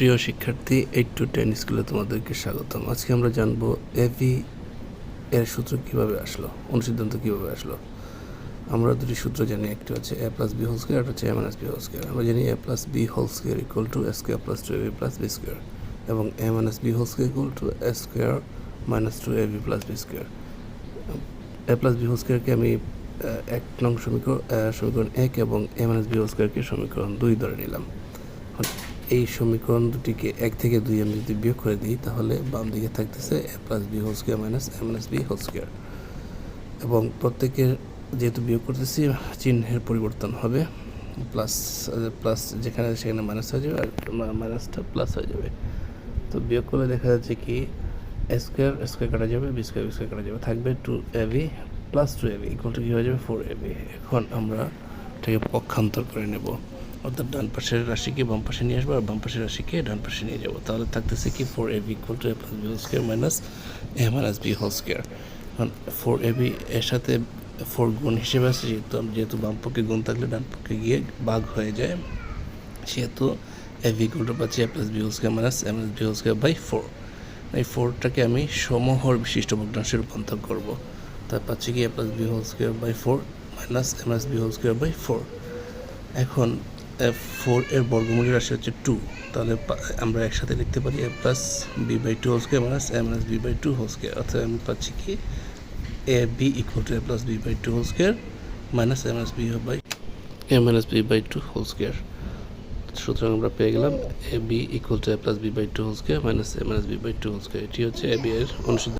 প্রিয় শিক্ষার্থী eight two ten স্কুলে তোমাদেরকে স্বাগতম। আজকে আমরা জানব এভি এর সূত্র কীভাবে আসলো, অনুসিদ্ধান্ত কীভাবে আসলো। আমরা দুটি সূত্র জানি, একটি হচ্ছে A plus B whole square হচ্ছে A minus B whole square আমরা জানি A plus B whole square equal to A square plus two A B plus B square এবং A minus B whole square equal to A square minus two A B plus B square A plus B whole স্কোয়ারকে আমি এক নং সমীকরণ সমীকরণ এক এবং A minus B whole স্কোয়ারকে সমীকরণ দুই ধরে নিলাম। এই সমীকরণ দুটিকে এক থেকে দুই আমি যদি বিয়োগ করে দিই, তাহলে বাম দিকে থাকতেছে A plus B whole square minus A minus B whole square এবং প্রত্যেকের যেহেতু বিয়োগ করতেছি, চিহ্নের পরিবর্তন হবে প্লাস প্লাস যেখানে সেখানে মাইনাস হয়ে যাবে, আর মাইনাসটা প্লাস হয়ে যাবে। তো বিয়োগ করলে দেখা যাচ্ছে কি এ স্কোয়ার স্কোয়ার কাটা যাবে বি স্কোয়ার বি স্কোয়ার কাটা যাবে। থাকবে two A B plus two A B equal to কী হয়ে যাবে? ফোর এ বি এখন আমরা এটাকে পক্ষান্তর করে নেব। অর্থাৎ ডান পাশের রাশিকে বাম পাশে নিয়ে আসব আর বাম পাশের রাশিকে ডান পাশে নিয়ে যাব। তাহলে থাকতেছে কি four A B equal to A plus B whole square minus A minus B whole square এখন ফোর এ বি এর সাথে ফোর গুণ হিসেবে আছে, যেহেতু যেহেতু বাম পক্ষে গুণ থাকলে ডান পক্ষে গিয়ে বাঘ হয়ে যায়, সেহেতু এ ভি ইকুয়াল টু পাচ্ছি A plus B whole square minus A minus B whole square by four এই ফোরটাকে আমি সমহর বিশিষ্ট ভগ্নাংশে রূপান্তর করব। তার পাচ্ছি কি A plus B whole square by four minus A minus B whole square by four এখন ফোর এর বর্গমূলের রাশি হচ্ছে টু তাহলে আমরা একসাথে লিখতে পারি A plus B by two whole square minus A minus B by two whole square অর্থাৎ আমি পাচ্ছি কি? A B equal to A plus B by two whole square minus A minus B by A minus B by two whole square সুতরাং আমরা পেয়ে গেলাম A B equal to A plus B by two whole square minus A minus B by two whole square এটি হচ্ছে এ B এর অনুসিদ্ধ